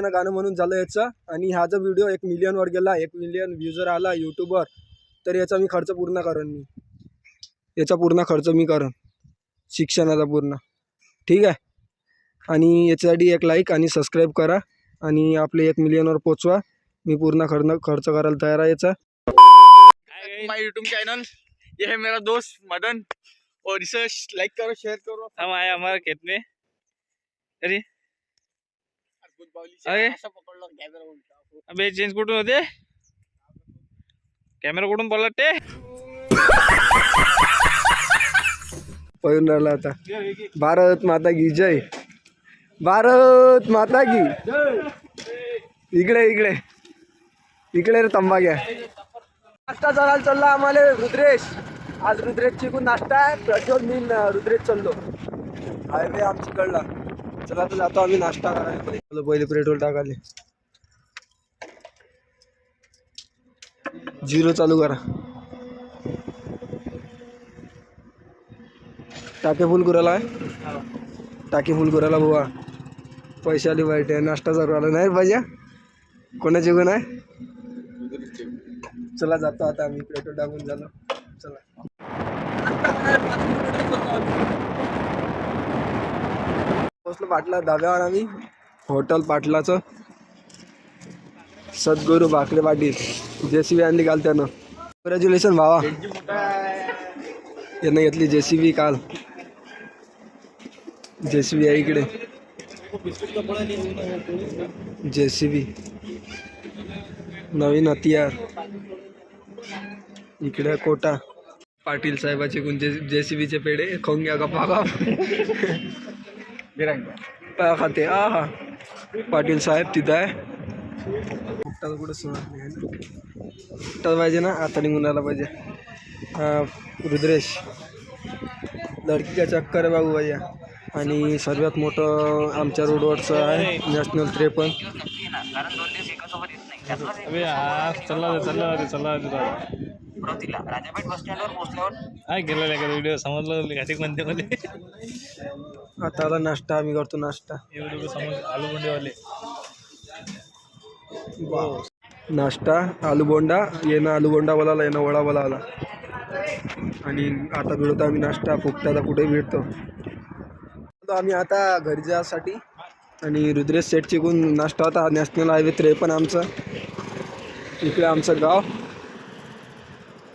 ना गाणं म्हणून झालं याचं. आणि हा जो व्हिडिओ एक मिलियनवर गेला एक मिलियन व्ह्यूजर आला यूट्यूबवर तर याचा मी खर्च पूर्ण करेन मी. याचा पूर्ण खर्च मी करेन. शिक्षणाचा पूर्ण. ठीक आहे? आणि याच्यासाठी एक लाईक आणि सबस्क्राईब करा. आणि आपले एक मिलियनवर पोचवा. मी पूर्ण खर्च खर्च करायला तयार आहे याचा. माय यूट्यूब चैनल ये है मेरा दोस्त मदन. और इसे लाइक करो शेयर करो. हम आए हमारे खेत में। अरे अरे. अबे चेंज कुठून होते? कॅमेरा कुठून पलटते? पळून राहिला आता. भारत माता की जय. भारत माता की. इकडे इकडे. इकडे रे तंबा घ्या. नाश्ता चालायला चालला आम्हाला रुद्रेश. आज रुद्रेश चिकून नाश्ता आहे. प्रज्वल मी रुद्रेश चाललो. हायवे आमची कळला. चला तर जातो आम्ही नाश्ता करायला पहिले पेट्रोल टाकाले झिरो चालू करा. टाके फुल करायला आहे टाके फुल करायला बुवा. पैसे आले वाईट आहे. नाश्ता चालू आला नाही पाहिजे कोणाचे गुण आहे? चला जातो आता आम्ही. पेट्रोल टाकून झालं. चला. पोचलो पाटला? धाब्यावर आम्ही हॉटेल पाटलाचं. सद्गुरू भाकरे पाटील. जेसीबी आणली काल त्यानं. कॉंग्रॅच्युलेशन भावा. यानं घेतली जेसीबी काल. जेसीबी आहे इकडे. जेसीबी. नवीन हतियार इकडे कोटा. पाटील साहेबाचे कोणते जेसीबीचे पेढे. खाऊन घ्या का पाका पा खाते आ हा पाटील साहेब तिथं आहे। फुकटाचं कुठं सोडत नाही आहे पाहिजे ना? आता निघून आला पाहिजे. रुद्रेश. लडकीच्या चक्कर बाबू भैया. आणि सर्वात मोठं आमच्या रोडवरचं आहे. नॅशनल त्रेपन्न. अबे चला चला चला काय गेलेला का व्हिडिओ समजलं घाटिक म्हणते मध्ये आता आला नाश्ता आम्ही करतो नाश्ता. एवढे समज आलू बोंडेवाले. नाश्ता आलू बोंडा येणं आलू बोंडा बोलावला येणं वडा बोलावला आणि आता भेटतो आम्ही नाश्ता फुकटाचा कुठे भेटतो. आम्ही आता घरी जासाठी आणि रुद्रेश सेट चिकून नाश्ता होता. नॅशनल हायवे त्रेपन्न आमचं. इकडे आमचं गाव.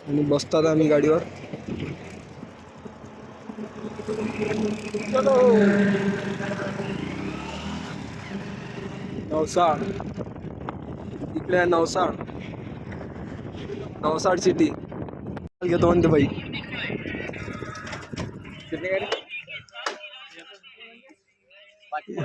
आणि बसतात आम्ही गाडीवर. चलो नवसाड इकडे आहे नवसाड नवसाड सिटी घेतो म्हणते बाई. कितने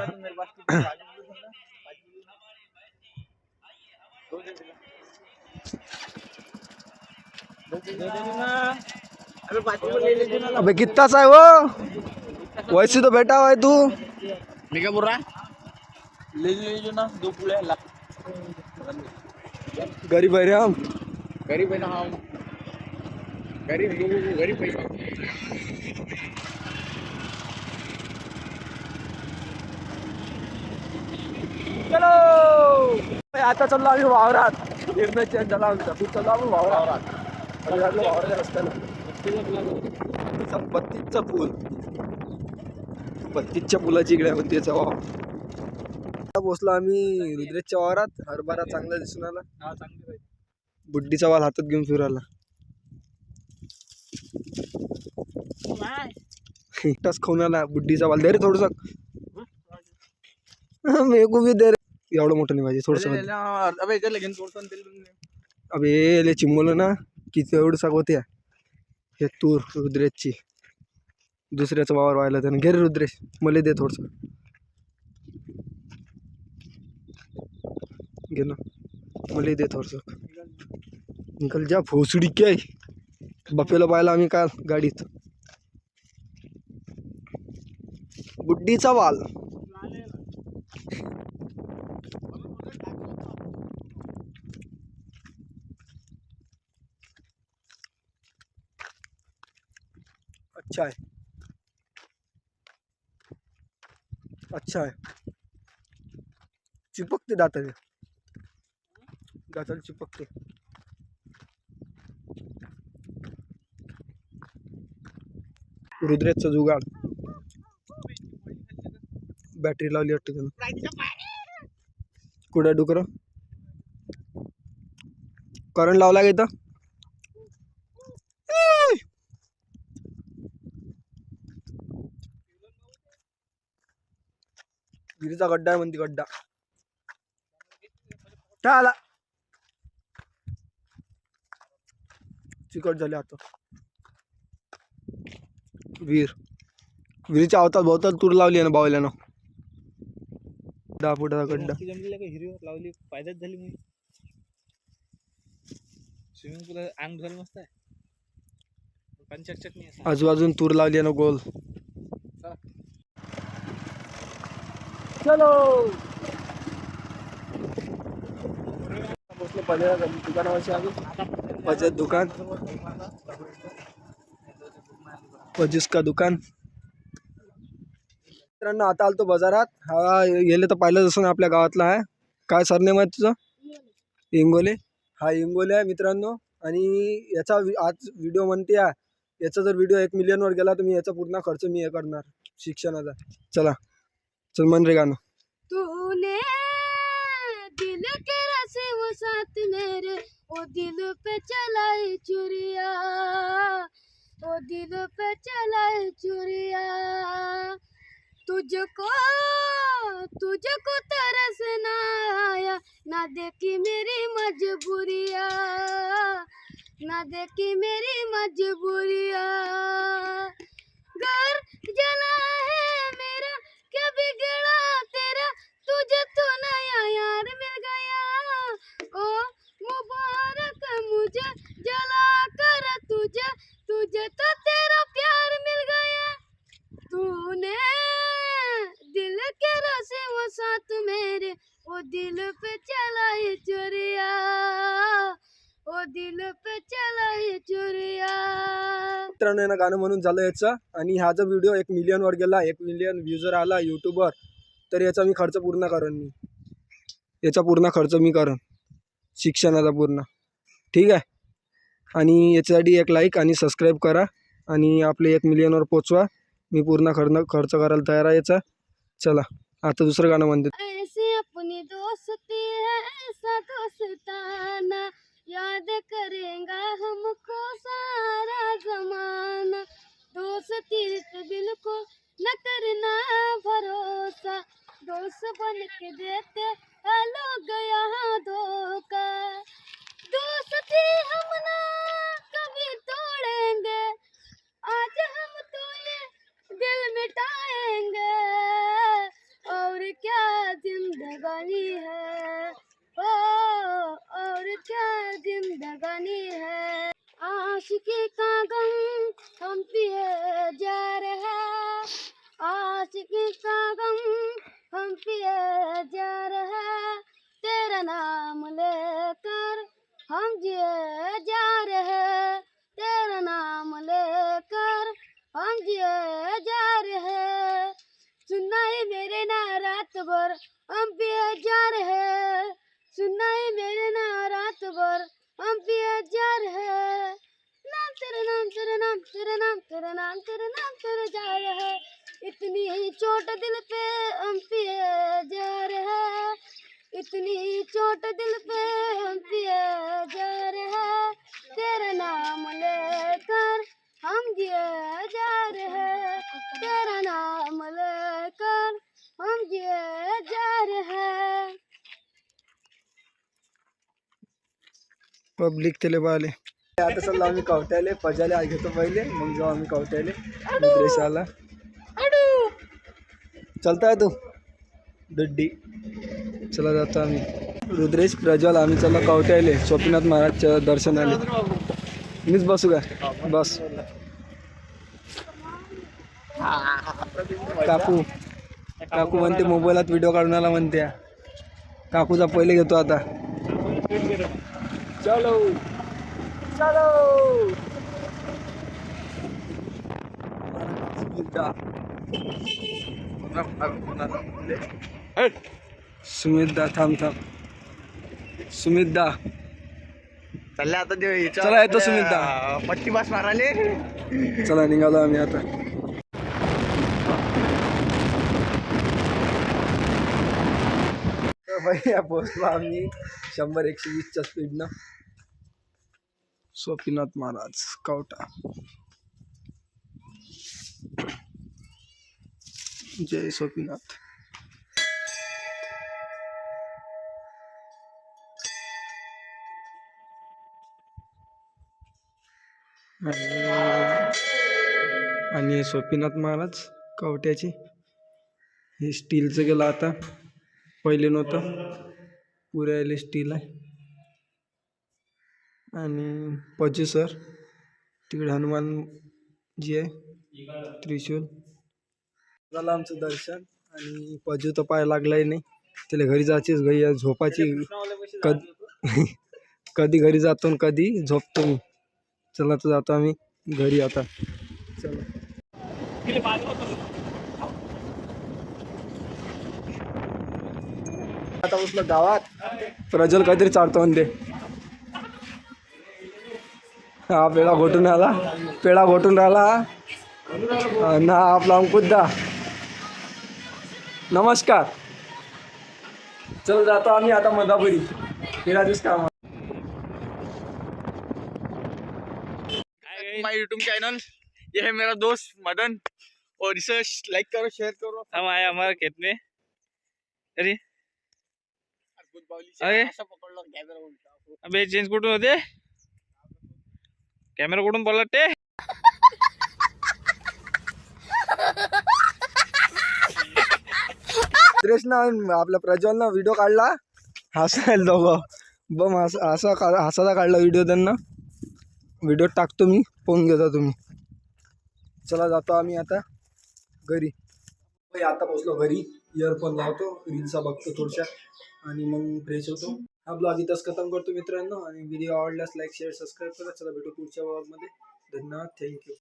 अबे पाँच किलो ले लेते ना अबे कित्ताच आहे वो? वैसे तो बैठा हुआ है तू। मैं क्या बोल रहा ले ले जो ना दो पूरे ला। गरीब रे हम। गरीब है ना हम गरीब लोगों को गरीब पैसा आता चाललो आम्ही वावरात. निर्णय चेंज झाला आमचा तू चाललो आम्ही वावरात. आम्ही लागलो वावराच्या रस्त्याला बत्तीसचं पूल. बत्तीसच्या पुलाची इकडे वाव आता पोचलो आम्ही रुद्रेशच्या वावरात. हरभरा चांगला दिसून आला. बुड्डीचा वाल हातात घेऊन फिरायला. एकटाच खाऊन आला. बुड्डीचा वाल. दे रे थोडस. मेकू बी दे रे. एवढं मोठं नाही पाहिजे थोडस अबे तोड़ता तेल अबे ले ना किती एवढं होत्या हे तूर रुद्रेशची. दुसऱ्याचं वावर व्हायला त्यानं. घे रे रुद्रेश मला दे थोडस. घे ना मला दे थोडस. निकल जा भोसडी काय बफेला पाहिला आम्ही काल गाडीत. बुड्डीचा वाल. अच्छा है। अच्छा है। चिपकते दाताला दाताला चिपकते। रुद्रेशचा जुगाड। बॅटरी लावली वाटतं त्यानं डुकर? करंट लावला का इथं विहिरीचा गड्डा आहे म्हणते गड्डा. काय आला चिकट झाले आता. विहीर विहिरीच्या अवताल भोवताल तूर लावली आहे ना बावल्यानं दहा फुटाचा गड्डा. जमलेला का हिरवी लावली फायदाच झाली मग स्विमिंग पूल अंग धुवायला मस्त आहे. पंचायत चटणी आहे. आजूबाजून तूर लावली आहे ना गोल. चलो। बसलो बचत दुकान। पजीस का दुकान। मित्रांनो आता आलतो बाजारात. हा गेले तर पाहिलं जसं आपल्या गावातला आहे. काय सरनेम आहे तुझं? इंगोले. हा इंगोले आहे मित्रांनो. आणि याचा वि- आज व्हिडिओ म्हणते आहे याचा जर व्हिडिओ एक मिलियनवर गेला तर मी याचा पूर्ण खर्च मी हे करणार शिक्षणाचा. चला. चल मन रे गाणं. तूने दिल के रसे वो साथ मेरे ओ दिल पे चलाई चुरिया ओ दिल पे चलाई चुरिया। तुझको तुझको तरस ना आया ना देखी मेरी मजबूरिया ना देखी मेरी मजबूरिया। घर जला है बिघडा तेरा तुझ्यातून मित्रांनो गाणं म्हणून झालं याचं. आणि हा जर व्हिडिओ एक मिलियनवर गेला एक मिलियन व्ह्यूजर आला यूट्यूबवर तर याचा मी खर्च पूर्ण करेन मी. याचा पूर्ण खर्च मी करेन. शिक्षणाचा पूर्ण. ठीक आहे? आणि याच्यासाठी एक लाईक आणि सबस्क्राईब करा आणि आपले एक मिलियनवर पोचवा. मी पूर्ण खर्च खर्च करायला तयार आहे याचा. चला आता दुसरं गाणं म्हणते. चोट दिल पे हम पिए जा रहे हैं। इतनी चोट दिल पे हम पिए जा रहे हैं। तेरा नाम लेकर हम जिए जा रहे हैं। तेरा नाम लेकर हम जिए जा रहे हैं। पब्लिक त्याला पाहिले आता चाललो आम्ही कवट्याले पजाले आज घेतो पहिले मग जाऊ आम्ही कवट्याले रुद्रेश आला चलताय तू? दड्डी. चला जातो आम्ही. रुद्रेश प्रज्वल आम्ही चला कवट्याले सोपीनाथ महाराजच्या दर्शनाले. मीच बसू का? बस. काकू. काकू म्हणते मोबाईलात व्हिडिओ काढून आला म्हणते. काकूचा पहिले घेतो आता. चलो. चलो. सुमितदा थांब थांब. सुमितदा. चालले आता ते याच्या- चला, येतो सुमित दा. अं, पट्टी बास माराले चला निघालो आम्ही आता. तर भैया पोचलो आम्ही शंभर एकशे वीसच्या स्पीडनं सोपीनाथ महाराज कवटा जय सोपीनाथ. आणि आणि सोपीनाथ महाराज कवट्याचे. हे स्टीलचं गेलं आता. पहिले नव्हतं. पुऱ्या स्टील आहे आणि पजू सर तिकडे हनुमानजी आहे त्रिशूल. झालं आमचं दर्शन. आणि पजू तर पाय लागलाही नाही. त्याला घरी जायचीच घरी झोपाची कधी कधी घरी जातो आणि कधी झोपतो मी. चला तर जातो आम्ही घरी आता. चला. आता बसलो गावात. प्रज्वल काहीतरी चालतो म्हणते हा पेढा घोटून आला. पेढा घोटून राहिला. ना आपला अंकुद्दा नमस्कार. चल जातो आम्ही आता मधापुरी तेरा दिवस काम माय यूट्यूब चैनल ये है मेरा दोस्त मदन। और इसे लाइक करो शेयर करो। हम आए हमारे खेत में। अरे। अरे. ऐसा पकड़ लो कैमरा उल्टा अबे चेंज कुठून होते। कॅमेरा कुठून पलटते। सुरेशनं आपल्या प्रज्वलनं व्हिडिओ काढला. हसायला दोघं. बम हस हसा का हसायला काढला व्हिडिओ त्यांना. व्हिडिओ टाकतो मी फोन घेता तुम्ही. चला जातो आम्ही आता घरी. आता पोचलो घरी. इयरफोन लावतो रील्सा बघतो थोडशा आणि मग फ्रेश होतो. हा ब्लॉग इथंच खतम करतो मित्रांनो. आणि व्हिडिओ आवडल्यास लाईक शेअर सबस्क्राईब करा. चला भेटू पुढच्या ब्लॉगमध्ये धन्यवाद. थँक्यू